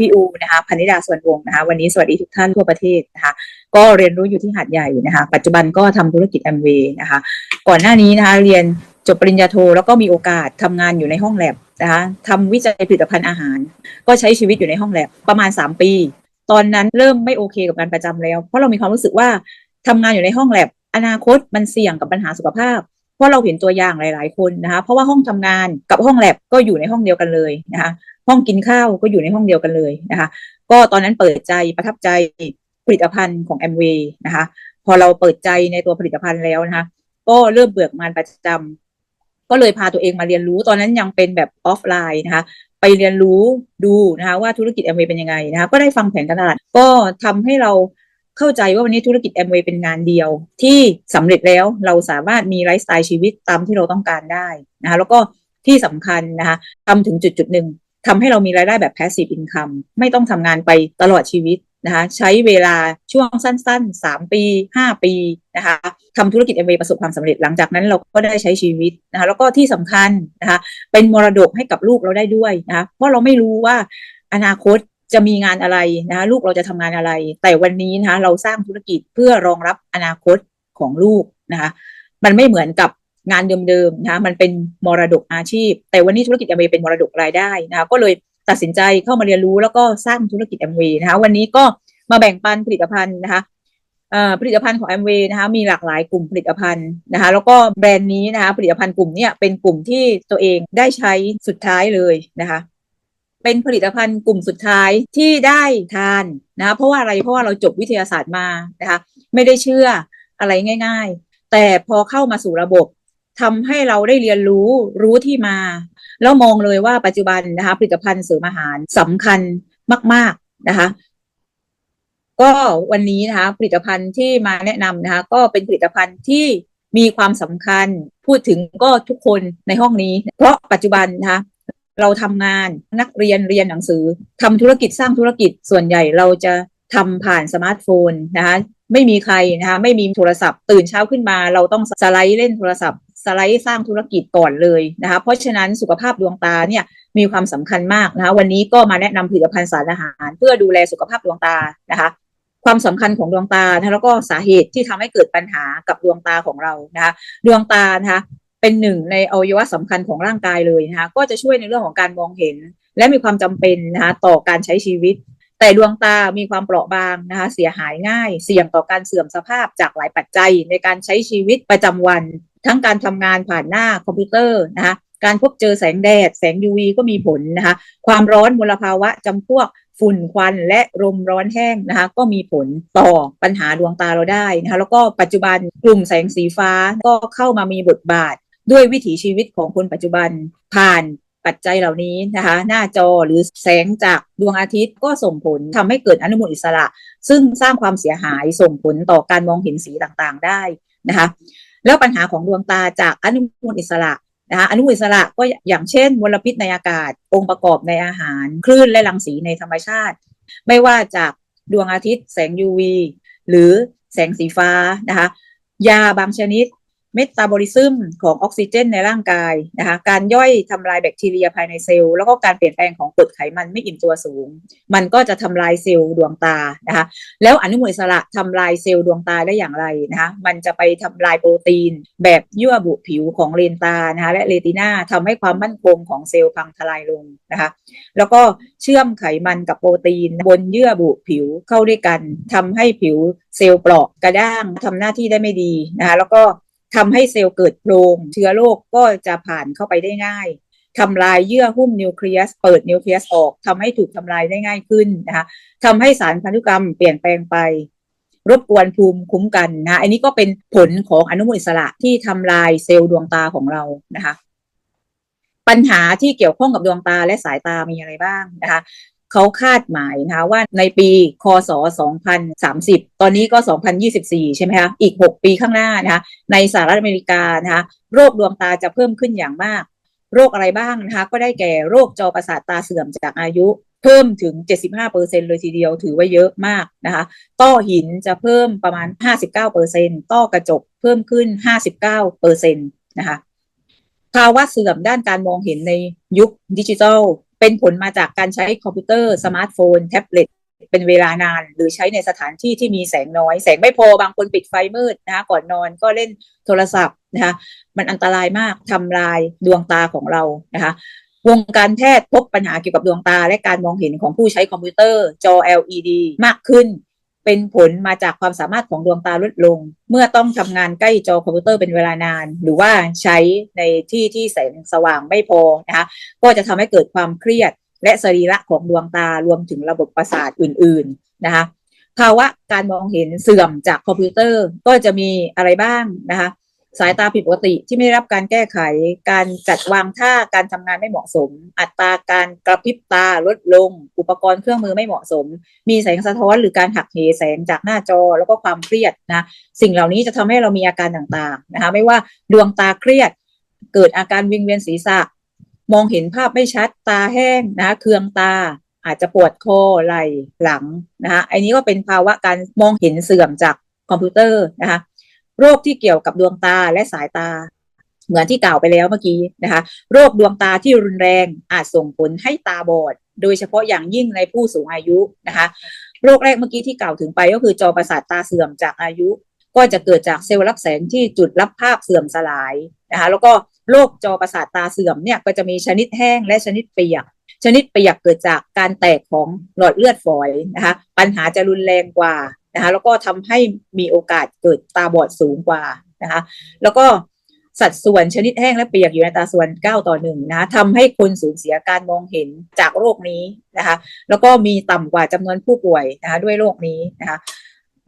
พี่อูนะคะพนิดาส่วนวงศ์นะคะ วันนี้สวัสดีทุกท่านทั่วประเทศนะคะ ก็เรียนรู้อยู่ที่หาดใหญ่นะคะ ปัจจุบันก็ทำธุรกิจแอมเวย์นะคะ ก่อนหน้านี้นะคะเรียนจบปริญญาโทแล้วก็มีโอกาสทำงานอยู่ในห้องแลบนะคะทำวิจัยผลิตภัณฑ์อาหาร ก็ใช้ชีวิตอยู่ในห้องแลบประมาณ 3 ปี ตอนนั้นเริ่มไม่โอเคกับการประจำแล้ว เพราะเรามีความรู้สึกว่าทำงานอยู่ในห้องแลบอนาคตมันเสี่ยงกับปัญหาสุขภาพเพราะเราเห็นตัวอย่างหลาย ๆ คนนะคะ เพราะว่าห้องทำงานกับห้องแลบก็อยู่ในห้องเดียวกันเลยนะคะ ห้องกินข้าวก็อยู่ในห้องเดียวกันเลยนะคะ ก็ตอนนั้นเปิดใจประทับใจผลิตภัณฑ์ของแอมเวย์นะคะ พอเราเปิดใจในตัวผลิตภัณฑ์แล้วนะคะ ก็เริ่มเบื่องานประจำก็เลยพาตัวเองมาเรียนรู้ ตอนนั้นยังเป็นแบบออฟไลน์นะคะ ไปเรียนรู้ดูนะคะว่าธุรกิจแอมเวย์เป็นยังไงนะคะ ก็ได้ฟังแผนการตลาด ก็ทำให้เราเข้าใจว่าวันนี้ธุรกิจแอมเวย์เป็นงานเดียว ที่สำเร็จแล้วเราสามารถมีไลฟ์สไตล์ชีวิตตามที่เราต้องการได้นะคะ แล้วก็ที่สำคัญนะคะทำถึงจุดจุดหนึ่ง ทำให้เรามีรายได้แบบ passive income ไม่ต้องทำงานไปตลอดชีวิตนะคะใช้เวลาช่วงสั้นๆ 3 ปี 5 ปีนะคะทำธุรกิจ MV ประสบความสำเร็จหลังจากนั้นเราก็ได้ใช้ชีวิตนะคะแล้วก็ที่สำคัญนะคะเป็นมรดกให้กับลูกเราได้ด้วยนะคะเพราะเราไม่รู้ว่าอนาคตจะมีงานอะไรนะคะลูกเราจะทำงานอะไร แต่วันนี้นะคะเราสร้างธุรกิจเพื่อรองรับอนาคตของลูกนะคะมันไม่เหมือนกับ งานเดิมๆนะคะมันเป็นมรดกอาชีพ แต่วันนี้ธุรกิจแอมเวย์เป็นมรดกรายได้นะคะก็เลยตัดสินใจเข้ามาเรียนรู้แล้วก็สร้างธุรกิจแอมเวย์นะคะวันนี้ก็มาแบ่งปันผลิตภัณฑ์นะคะผลิตภัณฑ์ของแอมเวย์นะคะมีหลากหลายกลุ่มผลิตภัณฑ์นะคะแล้วก็แบรนด์นี้นะคะผลิตภัณฑ์กลุ่มนี้เป็นกลุ่มที่ตัวเองได้ใช้สุดท้ายเลยนะคะเป็นผลิตภัณฑ์กลุ่มสุดท้ายที่ได้ทานนะคะเพราะว่าอะไรเพราะว่าเราจบวิทยาศาสตร์มานะคะไม่ได้เชื่ออะไรง่าย ๆ แต่พอเข้ามาสู่ระบบ ทำให้เราได้เรียนรู้รู้ที่มา แล้วมองเลยว่าปัจจุบันนะคะ ผลิตภัณฑ์เสริมอาหารสำคัญมาก ๆนะคะ ก็วันนี้นะคะ ผลิตภัณฑ์ที่มาแนะนำนะคะ ก็เป็นผลิตภัณฑ์ที่มีความสำคัญพูดถึงก็ทุกคนในห้องนี้ เพราะปัจจุบันนะคะเราทำงานนักเรียนเรียนหนังสือทำธุรกิจสร้างธุรกิจส่วนใหญ่เราจะทำผ่านสมาร์ทโฟนนะคะ ไม่มีใครนะคะ ไม่มีโทรศัพท์ ตื่นเช้าขึ้นมา เราต้องสไลด์เล่นโทรศัพท์ สไลด์สร้างธุรกิจก่อนเลยนะคะ เพราะฉะนั้นสุขภาพดวงตาเนี่ยมีความสำคัญมากนะคะวันนี้ก็มาแนะนำผลิตภัณฑ์สารอาหาร เพื่อดูแลสุขภาพดวงตานะคะ ความสำคัญของดวงตาแล้วก็สาเหตุที่ทำให้เกิดปัญหากับดวงตาของเรานะคะดวงตานะคะเป็นหนึ่งในอวัยวะสำคัญของร่างกายเลยนะคะก็จะช่วยในเรื่องของการมองเห็น และมีความจำเป็นนะคะต่อการใช้ชีวิต แต่ดวงตามีความเปราะบางนะคะเสียหายง่าย เสี่ยงต่อการเสื่อมสภาพจากหลายปัจจัยในการใช้ชีวิตประจำวัน ทั้งการทำงานผ่านหน้าคอมพิวเตอร์นะคะการพบเจอแสงแดด แสง UV ก็มีผลนะคะความร้อนมลภาวะจำพวกฝุ่นควันและลมร้อนแห้งนะคะก็มีผลต่อปัญหาดวงตาเราได้นะคะแล้วก็ปัจจุบันกลุ่มแสงสีฟ้าก็เข้ามามีบทบาท ด้วยวิถีชีวิตของคนปัจจุบันผ่านปัจจัยเหล่านี้นะคะหน้าจอหรือแสงจากดวงอาทิตย์ก็ส่งผลทำให้เกิดอนุมูลอิสระ ซึ่งสร้างความเสียหายส่งผลต่อการมองเห็นสีต่างๆได้นะคะ แล้วปัญหาของดวงตาจากอนุมูลอิสระนะคะอนุมูลอิสระก็อย่างเช่นมลพิษในอากาศ องค์ประกอบในอาหาร คลื่นและรังสีในธรรมชาติ ไม่ว่าจากดวงอาทิตย์ แสง UV หรือแสงสีฟ้านะคะยาบางชนิด เมตาบอลิซึมของออกซิเจนในร่างกายนะคะการย่อยทำลายแบคทีเรียภายในเซลล์แล้วก็การเปลี่ยนแปลงของกรดไขมันไม่อิ่มตัวสูง มันก็จะทำลายเซลล์ดวงตานะคะแล้วอนุมูลอิสระทำลายเซลล์ดวงตาได้อย่างไรนะคะมันจะไปทำลายโปรตีน แบบยั่วบุผิวของเลนตานะคะและเรตินาทำให้ความมั่นคงของเซลล์พังทลายลงนะคะแล้วก็เชื่อมไขมันกับโปรตีน บนเยื่อบุผิวเข้าด้วยกันทำให้ผิวเซลล์เปราะกระด้างทำหน้าที่ได้ไม่ดีนะคะแล้วก็ ทำให้เซลล์เกิดโพรงเชื้อโรคก็จะผ่านเข้าไปได้ง่ายทำลายเยื่อหุ้มนิวเคลียส เปิดนิวเคลียสออกทำให้ถูกทำลายได้ง่ายขึ้นนะคะทำให้สารพันธุกรรมเปลี่ยนแปลงไป รบกวนภูมิคุ้มกันนะ อันนี้ก็เป็นผลของอนุมูลอิสระที่ทำลายเซลล์ดวงตาของเรานะคะ ปัญหาที่เกี่ยวข้องกับดวงตาและสายตามีอะไรบ้างนะคะ เขาคาดหมายนะคะว่าในปี คศ 2030 ตอนนี้ก็ 2024 ใช่ไหมคะ อีก 6 ปีข้างหน้านะคะ ในสหรัฐอเมริกานะคะโรคดวงตาจะเพิ่มขึ้นอย่างมาก โรคอะไรบ้างนะคะ ก็ได้แก่โรคจอประสาทตาเสื่อมจากอายุเพิ่มถึง 75%เลยทีเดียวถือว่าเยอะมากนะคะ ต้อหินจะเพิ่มประมาณ 59%ต้อกระจกเพิ่มขึ้น 59%นะคะ ภาวะเสื่อมด้านการมองเห็นในยุคดิจิทัล เป็นผลมาจากการใช้คอมพิวเตอร์ สมาร์ทโฟน แท็บเล็ตเป็นเวลานาน หรือใช้ในสถานที่ที่มีแสงน้อย แสงไม่พอบางคนปิดไฟมืดนะคะก่อนนอนก็เล่นโทรศัพท์นะคะมันอันตรายมากทำลายดวงตาของเรานะคะวงการแพทย์พบปัญหาเกี่ยวกับดวงตา และการมองเห็นของผู้ใช้คอมพิวเตอร์จอ LED มากขึ้น เป็นผลมาจากความสามารถของดวงตาลดลง เมื่อต้องทำงานใกล้จอคอมพิวเตอร์เป็นเวลานาน หรือว่าใช้ในที่ที่แสงสว่างไม่พอนะคะก็จะทำให้เกิดความเครียด และสรีระของดวงตารวมถึงระบบประสาทอื่น ๆนะคะภาวะการมองเห็นเสื่อมจากคอมพิวเตอร์ก็จะมีอะไรบ้างนะคะ สายตาผิดปกติที่ไม่ได้รับการแก้ไข การจัดวางท่าการทำงานไม่เหมาะสม อัตราการกระพริบตาลดลง อุปกรณ์เครื่องมือไม่เหมาะสม มีแสงสะท้อนหรือการหักเหแสงจากหน้าจอแล้วก็ความเครียดนะ สิ่งเหล่านี้จะทำให้เรามีอาการต่างๆนะคะไม่ว่าดวงตาเครียด เกิดอาการวิงเวียนศีรษะ มองเห็นภาพไม่ชัดตาแห้งนะคะเคืองตาอาจจะปวดคอไหล่หลังนะคะอันนี้ก็เป็นภาวะการมองเห็นเสื่อมจากคอมพิวเตอร์นะคะ โรคที่เกี่ยวกับดวงตาและสายตา เหมือนที่กล่าวไปแล้วเมื่อกี้นะคะ โรคดวงตาที่รุนแรงอาจส่งผลให้ตาบอด โดยเฉพาะอย่างยิ่งในผู้สูงอายุนะคะ โรคแรกเมื่อกี้ที่กล่าวถึงไปก็คือจอประสาทตาเสื่อมจากอายุ ก็จะเกิดจากเซลล์รับแสงที่จุดรับภาพเสื่อมสลายนะคะ แล้วก็โรคจอประสาทตาเสื่อมเนี่ยก็จะมีชนิดแห้งและชนิดเปียกชนิดเปียกเกิดจากการแตกของหลอดเลือดฝอยนะคะ ปัญหาจะรุนแรงกว่า นะคะแล้วก็ทำให้มีโอกาสเกิดตาบอดสูงกว่านะคะแล้วก็สัดส่วนชนิดแห้งและเปียกอยู่ในตาส่วน 9 ต่อ1นะคะทำให้คนสูญเสียการมองเห็นจากโรคนี้นะคะแล้วก็มีต่ำกว่าจำนวนผู้ป่วยนะคะด้วยโรคนี้นะคะ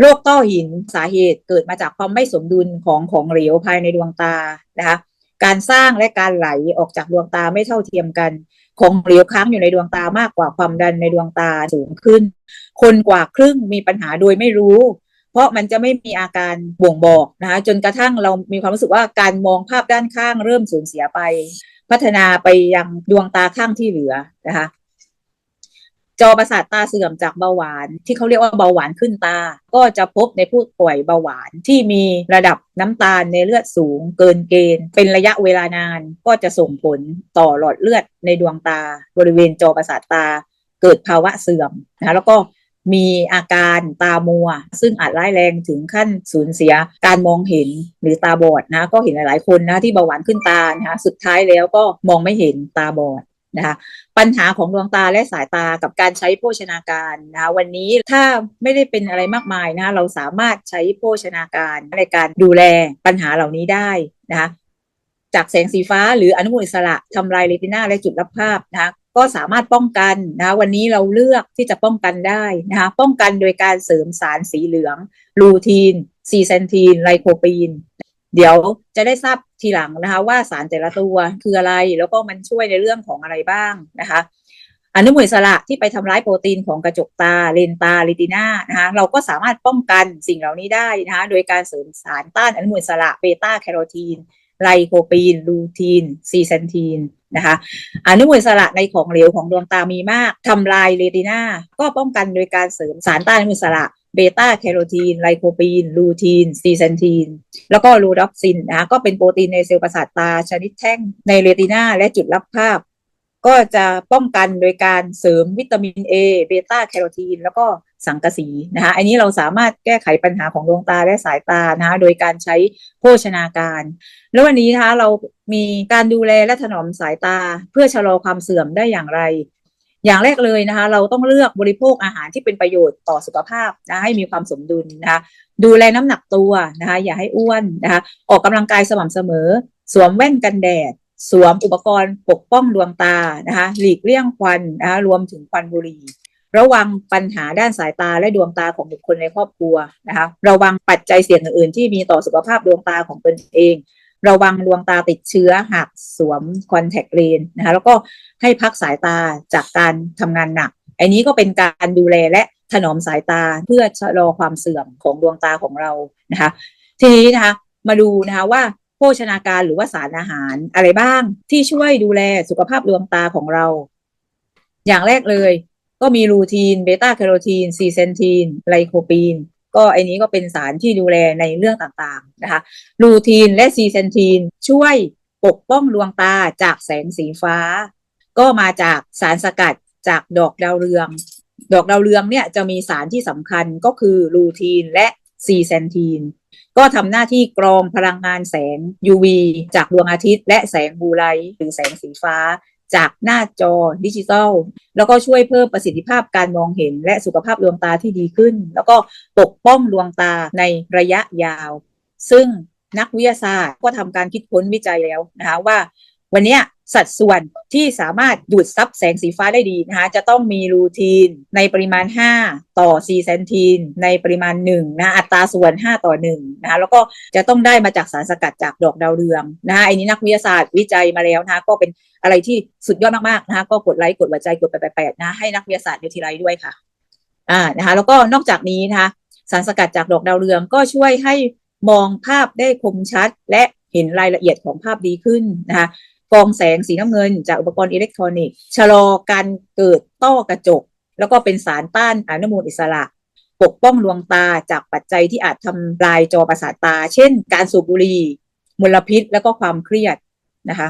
โรคต้อหินสาเหตุเกิดมาจากความไม่สมดุลของของเหลวภายในดวงตานะคะการสร้างและการไหลออกจากดวงตาไม่เท่าเทียมกัน คงเหลวค้างอยู่ในดวงตามากกว่าความดันในดวงตาสูงขึ้น คนกว่าครึ่งมีปัญหาโดยไม่รู้ เพราะมันจะไม่มีอาการบ่งบอกนะคะจนกระทั่งเรามีความรู้สึกว่าการมองภาพด้านข้างเริ่มสูญเสียไป พัฒนาไปยังดวงตาข้างที่เหลือนะคะ จอประสาทตาเสื่อมจากเบาหวาน ที่เขาเรียกว่าเบาหวานขึ้นตา ก็จะพบในผู้ป่วยเบาหวานที่มีระดับน้ำตาลในเลือดสูงเกินเกณฑ์ เป็นระยะเวลานานก็จะส่งผลต่อหลอดเลือดในดวงตา บริเวณจอประสาทตา เกิดภาวะเสื่อมนะคะแล้วก็มีอาการตามัว ซึ่งอาจร้ายแรงถึงขั้นสูญเสียการมองเห็นหรือตาบอดนะก็เห็นหลาย ๆ คนนะที่เบาหวานขึ้นตานะคะสุดท้ายแล้วก็มองไม่เห็นตาบอด นะคะปัญหาของดวงตาและสายตากับการใช้โภชนาการนะะวันนี้ถ้าไม่ได้เป็นอะไรมากมายนะเราสามารถใช้โภชนาการในการดูแลปัญหาเหล่านี้ได้นะคะจากแสงสีฟ้าหรืออนุมูลอิสระทำลายเรตินาและจุดรับภาพนะคะก็สามารถป้องกันนะะวันนี้เราเลือกที่จะป้องกันได้นะคะป้องกันโดยการเสริมสารสีเหลืองลูทีนซีเซนทีนไลโคปีน เดี๋ยวจะได้ทราบทีหลังนะคะ ว่าสารแต่ละตัวคืออะไรแล้วก็มันช่วยในเรื่องของอะไรบ้างนะคะอนุมูลอิสระที่ไปทำร้ายโปรตีนของกระจกตา เลนตาลิตินานะคะเราก็สามารถป้องกันสิ่งเหล่านี้ได้นะคะโดยการเสริมสารต้านอนุมูลอิสระเบต้าแคโรทีนไลโคปีน ลูทีน ซีเซนทีนนะคะอนุมูลอิสระในของเหลวของดวงตามีมากทำลายเรตินาก็ป้องกันโดยการเสริมสารต้านอนุมูลอิสระ เบต้าแคโรทีน ไลโคปีน ลูทีน ซีเซนทีน แล้วก็ลูดอกซินนะคะก็เป็นโปรตีนในเซลล์ประสาทตาชนิดแท่งในเรตินาและจุดรับภาพ ก็จะป้องกันโดยการเสริมวิตามิน A เบต้าแคโรทีน แล้วก็สังกะสีนะคะอันนี้เราสามารถแก้ไขปัญหาของดวงตาและสายตานะคะโดยการใช้โภชนาการ แล้ววันนี้นะคะเรามีการดูแลและถนอมสายตาเพื่อชะลอความเสื่อมได้อย่างไร อย่างแรกเลยนะคะ เราต้องเลือกบริโภคอาหารที่เป็นประโยชน์ต่อสุขภาพนะให้มีความสมดุลนะคะ ดูแลน้ำหนักตัวนะคะ อย่าให้อ้วนนะคะ ออกกำลังกายสม่ำเสมอ สวมแว่นกันแดด สวมอุปกรณ์ปกป้องดวงตานะคะ หลีกเลี่ยงควันนะคะรวมถึงควันบุหรี่ระวังปัญหาด้านสายตาและดวงตาของบุคคลในครอบครัวนะคะ ระวังปัจจัยเสี่ยงอื่นๆที่มีต่อสุขภาพดวงตาของตนเอง ระวังดวงตาติดเชื้อหากสวมคอนแทคเลนส์นะคะแล้วก็ให้พักสายตาจากการทำงานหนัก อันนี้ก็เป็นการดูแลและถนอมสายตาเพื่อชะลอความเสื่อมของดวงตาของเรานะคะ ทีนี้นะคะมาดูนะคะว่าโภชนาการหรือว่าสารอาหารอะไรบ้างที่ช่วยดูแลสุขภาพดวงตาของเรา อย่างแรกเลย ก็มีลูทีนเบต้าแคโรทีนซีเซนทีนไลโคปีน ก็ไอันนี้ก็เป็นสารที่ดูแลในเรื่องต่างๆนะคะลูทีนและซีเซนทีนช่วยปกป้องดวงตาจากแสงสีฟ้า ก็มาจากสารสกัดจากดอกดาวเรือง ดอกดาวเรืองเนี่ยจะมีสารที่สำคัญก็คือลูทีนและซีเซนทีนก็ทำหน้าที่กรองพลังงานแสง UV จากดวงอาทิตย์ และแสงบูไลหรือแสงสีฟ้า จากหน้าจอดิจิทัลแล้วก็ช่วยเพิ่มประสิทธิภาพการมองเห็น และสุขภาพดวงตาที่ดีขึ้น แล้วก็ปกป้องดวงตาในระยะยาว ซึ่งนักวิทยาศาสตร์ก็ทำการคิดค้นวิจัยแล้วนะคะว่า วันนี้สัดส่วนที่สามารถดูดซับแสงสีฟ้าได้ดีนะคะจะต้องมีรูทีนในปริมาณ 5 ต่อ4เซนทีนในปริมาณ1นะอัตราส่วน 5 ต่อ1นะคะแล้วก็จะต้องได้มาจากสารสกัดจากดอกดาวเรืองนะคะอันนี้นักวิทยาศาสตร์วิจัยมาแล้วนะคะก็เป็นอะไรที่สุดยอดมากๆนะคะก็กดไลค์กดหัวใจกดแปดนะให้นักวิทยาศาสตร์นิวทีไลด้วยค่ะอ่านะคะแล้วก็นอกจากนี้นะคะสารสกัดจากดอกดาวเรืองก็ช่วยให้มองภาพได้คมชัดและเห็นรายละเอียดของภาพดีขึ้นนะคะ กองแสงสีน้ำเงิน จากอุปกรณ์อิเล็กทรอนิกส์ชะลอการเกิดต้อกระจก แล้วก็เป็นสารต้านอนุมูลอิสระ ปกป้องดวงตาจากปัจจัยที่อาจทำลายจอประสาทตา เช่น การสูบบุหรี่มลพิษแล้วก็ความเครียดนะคะ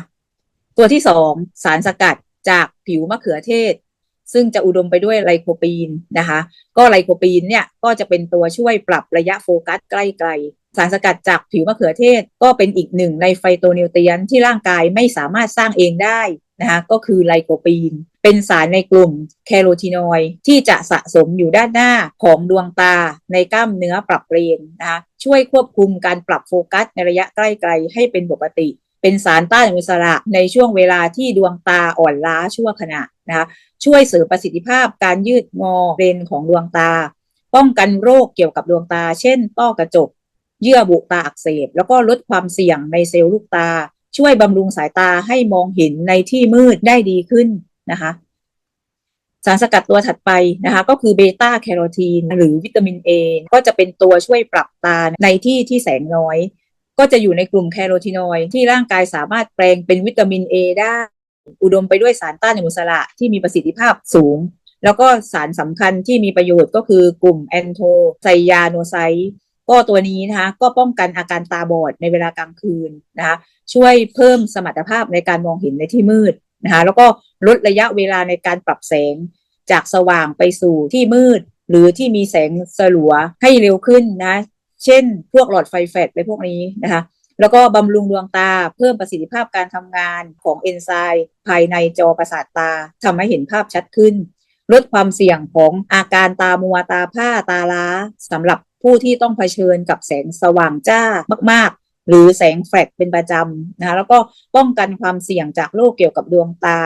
ตัวที่สองสารสกัดจากผิวมะเขือเทศ ซึ่งจะอุดมไปด้วยไลโคปีนนะคะ ก็ไลโคปีนเนี่ยก็จะเป็นตัวช่วยปรับระยะโฟกัสใกล้ไกล สารสกัดจากผิวมะเขือเทศก็เป็นอีกหนึ่งในไฟโตนิวเทียนที่ร่างกายไม่สามารถสร้างเองได้นะคะก็คือไลโคปีน เป็นสารในกลุ่มแคโรทีนอยด์ที่จะสะสมอยู่ด้านหน้าของดวงตาในกล้ามเนื้อปรับเปลี่ยนนะคะช่วยควบคุมการปรับโฟกัสในระยะใกล้ไกลให้เป็นปกติ เป็นสารต้านอนุมูลอิสระในช่วงเวลาที่ดวงตาอ่อนล้าชั่วขณะนะคะช่วยเสริมประสิทธิภาพการยืดงอเลนของดวงตา ป้องกันโรคเกี่ยวกับดวงตา เช่นต้อกระจก เยื่อบุตาอักเสบ แล้วก็ลดความเสี่ยงในเซลล์ลูกตา ช่วยบำรุงสายตาให้มองเห็นในที่มืดได้ดีขึ้นนะคะ สารสกัดตัวถัดไปนะคะ ก็คือเบต้าแคโรทีนหรือวิตามิน A ก็จะเป็นตัวช่วยปรับตาในที่ที่แสงน้อย ก็จะอยู่ในกลุ่มแคโรทีนอยด์ที่ร่างกายสามารถแปลงเป็นวิตามิน A ได้ อุดมไปด้วยสารต้านอนุมูลอิสระที่มีประสิทธิภาพสูงแล้วก็สารสำคัญที่มีประโยชน์ก็คือกลุ่มแอนโทไซยาโนไซต์ ก็ตัวนี้นะคะก็ป้องกันอาการตาบอดในเวลากลางคืนนะคะช่วยเพิ่มสมรรถภาพในการมองเห็นในที่มืดนะคะแล้วก็ลดระยะเวลาในการปรับแสงจากสว่างไปสู่ที่มืด หรือที่มีแสงสลัวให้เร็วขึ้นนะเช่น พวกหลอดไฟแฟลชอะไรพวกนี้นะคะแล้วก็บำรุงดวงตาเพิ่มประสิทธิภาพการทำงานของเอนไซม์ภายในจอประสาทตาทำให้เห็นภาพชัดขึ้น ลดความเสี่ยงของอาการตามัวตาผ้าตาล้าสำหรับ ผู้ที่ต้องเผชิญกับแสงสว่างจ้ามาก ๆ หรือแสงแฟลชเป็นประจำนะคะแล้วก็ป้องกันความเสี่ยงจากโรคเกี่ยวกับดวงตา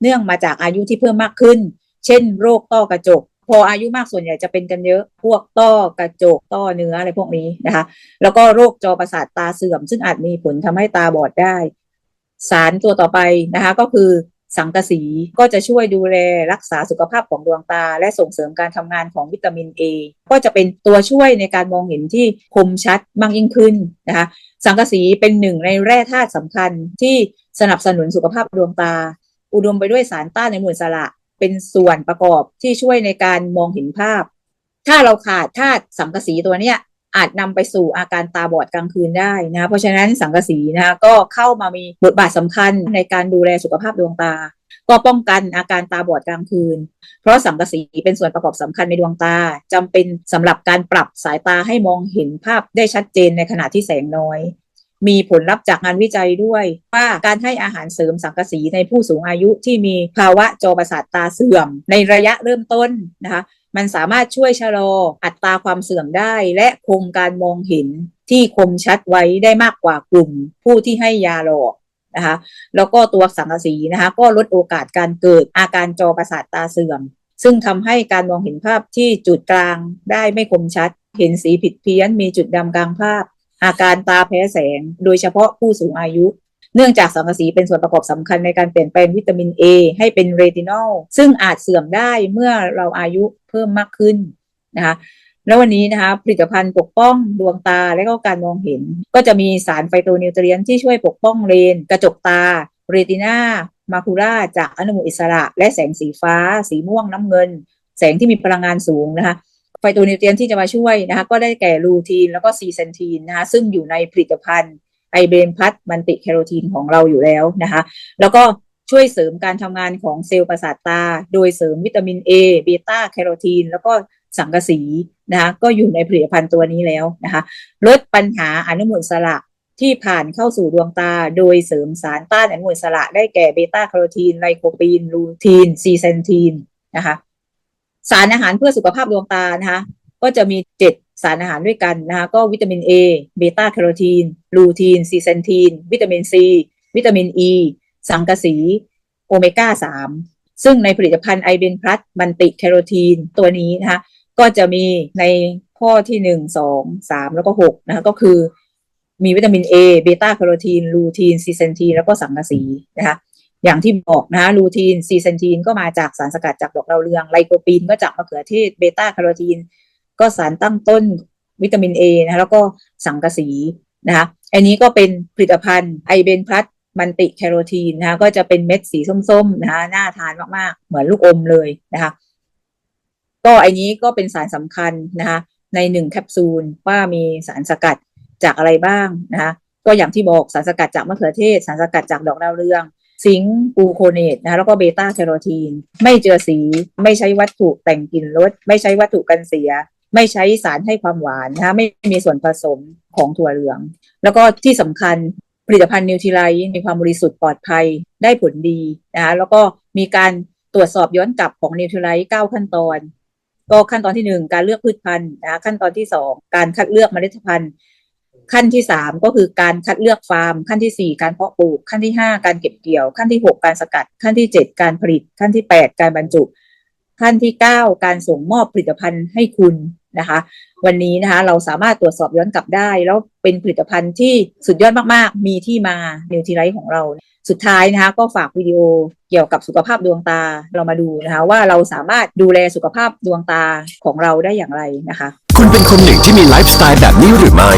เนื่องมาจากอายุที่เพิ่มมากขึ้น เช่น โรคต้อกระจก พออายุมากส่วนใหญ่จะเป็นกันเยอะ พวกต้อกระจกต้อเนื้ออะไรพวกนี้นะคะ แล้วก็โรคจอประสาทตาเสื่อม ซึ่งอาจมีผลทำให้ตาบอดได้ สารตัวต่อไปนะคะก็คือ สังกะสีก็จะช่วยดูแลรักษาสุขภาพของดวงตา และส่งเสริมการทำงานของวิตามิน A ก็จะเป็นตัวช่วยในการมองเห็นที่คมชัดมากยิ่งขึ้นนะคะสังกะสีเป็นหนึ่งในแร่ธาตุสำคัญที่สนับสนุนสุขภาพดวงตา อุดมไปด้วยสารต้านอนุมูลสระเป็นส่วนประกอบที่ช่วยในการมองเห็นภาพ ถ้าเราขาดธาตุสังกะสีตัวเนี้ย อาจนำไปสู่อาการตาบอดกลางคืนได้นะเพราะฉะนั้นสังกะสีนะคะก็เข้ามามีบทบาทสำคัญในการดูแลสุขภาพดวงตา ก็ป้องกันอาการตาบอดกลางคืน เพราะสังกะสีเป็นส่วนประกอบสำคัญในดวงตาจำเป็นสำหรับการปรับสายตาให้มองเห็นภาพได้ชัดเจนในขณะที่แสงน้อยมีผลลัพธ์จากงานวิจัยด้วยว่าการให้อาหารเสริมสังกะสีในผู้สูงอายุที่มีภาวะจอประสาทตาเสื่อมในระยะเริ่มต้นนะคะ มันสามารถช่วยชะลออัตราความเสื่อมได้ และคงการมองเห็นที่คมชัดไว้ได้มากกว่ากลุ่มผู้ที่ให้ยาหลอกนะคะแล้วก็ตัวสังกะสีนะคะก็ลดโอกาสการเกิดอาการจอประสาทตาเสื่อม ซึ่งทำให้การมองเห็นภาพที่จุดกลางได้ไม่คมชัด เห็นสีผิดเพี้ยนมีจุดดำกลางภาพ อาการตาแพ้แสง โดยเฉพาะผู้สูงอายุ เนื่องจากสังกะสีเป็นส่วนประกอบสำคัญในการเปลี่ยนแปลงวิตามิน A ให้เป็นเรตินอลซึ่งอาจเสื่อมได้เมื่อเราอายุเพิ่มมากขึ้นนะคะแล้ววันนี้นะคะผลิตภัณฑ์ปกป้องดวงตาและก็การมองเห็น ก็จะมีสารไฟโตนิวเทรียนที่ช่วยปกป้องเลน กระจกตา เรตินามาคูล่าจากอนุมูลอิสระ และแสงสีฟ้า สีม่วงน้ำเงิน แสงที่มีพลังงานสูงนะคะไฟโตนิวเทรียนที่จะมาช่วยนะคะก็ได้แก่ลูทีนแล้วก็ซีเซนทีนนะคะซึ่งอยู่ในผลิตภัณฑ์ ไอเบนพัทมันติแคโรทีนของเราอยู่แล้วนะคะ แล้วก็ช่วยเสริมการทำงานของเซลล์ประสาทตา โดยเสริมวิตามิน A เบต้าแคโรทีน แล้วก็สังกะสีนะคะก็อยู่ในผลิตภัณฑ์ตัวนี้แล้วนะคะ ลดปัญหาอนุมูลอิสระที่ผ่านเข้าสู่ดวงตา โดยเสริมสารต้านอนุมูลอิสระได้แก่เบต้าแคโรทีนไลโคปีน ลูทีน ซีเซนทีนนะคะ สารอาหารเพื่อสุขภาพดวงตานะคะ ก็จะมีเจ็ด สารอาหารด้วยกันนะคะก็วิตามิน A เบต้าแคโรทีนลูทีนซีเซนทีน วิตามิน C วิตามิน E สังกะสี โอเมก้า 3 ซึ่งในผลิตภัณฑ์ไอเบนพลัสมันติแคโรทีนตัวนี้นะคะก็จะมีในข้อที่หนึ่งสองสามแล้วก็หกนะคะก็คือมีวิตามิน A เบต้าแคโรทีนลูทีนซีเซนทีนแล้วก็สังกะสีนะคะอย่างที่บอกนะคะลูทีนซีเซนทีนก็มาจากสารสกัดจากดอกดาวเรืองไลโคปีนก็จากมะเขือเทศเบต้าแคโรทีน ก็สารตั้งต้นวิตามิน A นะคะแล้วก็สังกะสีนะคะอันนี้ก็เป็นผลิตภัณฑ์ไอเบนพลัสมันติแคโรทีนนะคะก็จะเป็นเม็ดสีส้มๆนะคะน่าทานมากๆ เหมือนลูกอมเลยนะคะ ก็อันนี้ก็เป็นสารสำคัญนะคะในหนึ่งแคปซูลว่ามีสารสกัดจากอะไรบ้างนะคะก็อย่างที่บอกสารสกัดจากมะเขือเทศ สารสกัดจากดอกดาวเรือง ซิงค์กูโคเนตนะคะแล้วก็เบต้าแคโรทีน ไม่เจือสี ไม่ใช้วัตถุแต่งกลิ่นรสไม่ใช้วัตถุกันเสีย ไม่ใช้สารให้ความหวานนะคะไม่มีส่วนผสมของถั่วเหลือง แล้วก็ที่สำคัญผลิตภัณฑ์นิวท i ไลท์มีความบริสุทธิ์ปลอดภัยได้ผลดีนะคะแล้วก็มีการตรวจสอบย้อนกลับของนิวท i ไลท์9ขั้นตอน ก็ขั้นตอนที่หนึ่งการเลือกพืชพันธุ์นะคะขั้นตอนที่สองการคัดเลือกเมล็ดพันธุ์ขั้นที่สามก็คือการคัดเลือกฟาร์ม ขั้นที่สี่การเพาะปลูก ขั้นที่ห้าการเก็บเกี่ยว ขั้นที่หกการสกัด ขั้นที่เจ็ดการผลิต ขั้นที่แปดการบรรจุ ขั้นที่เก้าการส่งมอบผลิตภัณฑ์ให้คุณ นะคะ วันนี้นะคะเราสามารถตรวจสอบย้อนกลับได้ แล้วเป็นผลิตภัณฑ์ที่สุดยอดมากๆ มีที่มานิวทีไลท์ของเรา สุดท้ายนะคะก็ฝากวิดีโอเกี่ยวกับสุขภาพดวงตาเรามาดูนะคะว่าเราสามารถดูแลสุขภาพดวงตาของเราได้อย่างไรนะคะ คุณเป็นคนหนึ่งที่มีไลฟ์สไตล์แบบนี้หรือไม่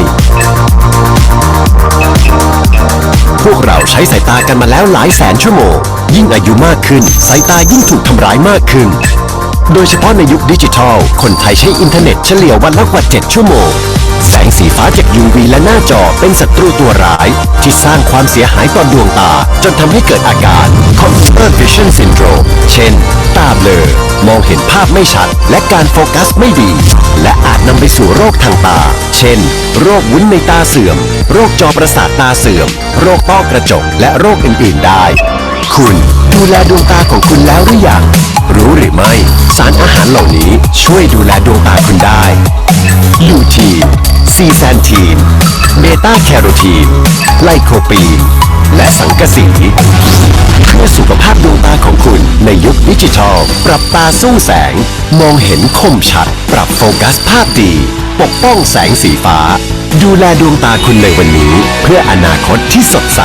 พวกเราใช้สายตากันมาแล้วหลายแสนชั่วโมง ยิ่งอายุมากขึ้น สายตายิ่งถูกทำร้ายมากขึ้น โดยเฉพาะในยุคดิจิทัล คนไทยใช้อินเทอร์เน็ตเฉลี่ยวันละกว่า 7 ชั่วโมง แสงสีฟ้าจาก UV และหน้าจอเป็นศัตรูตัวร้าย ที่สร้างความเสียหายต่อดวงตา จนทำให้เกิดอาการ Computer Vision Syndrome เช่น ตาเบลอ มองเห็นภาพไม่ชัด และการโฟกัสไม่ดี และอาจนำไปสู่โรคทางตา เช่น โรควุ้นในตาเสื่อม โรคจอประสาทตาเสื่อม โรคต้อกระจก และโรคอื่น ๆ ได้ คุณ ดูแลดวงตาของคุณแล้วหรือยัง รู้หรือไม่ สารอาหารเหล่านี้ช่วยดูแลดวงตาคุณได้ลูทีนซีแซนทีน เบต้าแคโรทีน ไลโคปีน และสังกะสี เพื่อสุขภาพดวงตาของคุณในยุคดิจิทัล ปรับตาสู้แสง มองเห็นคมชัด ปรับโฟกัสภาพดี ปกป้องแสงสีฟ้า ดูแลดวงตาคุณในวันนี้ เพื่ออนาคตที่สดใส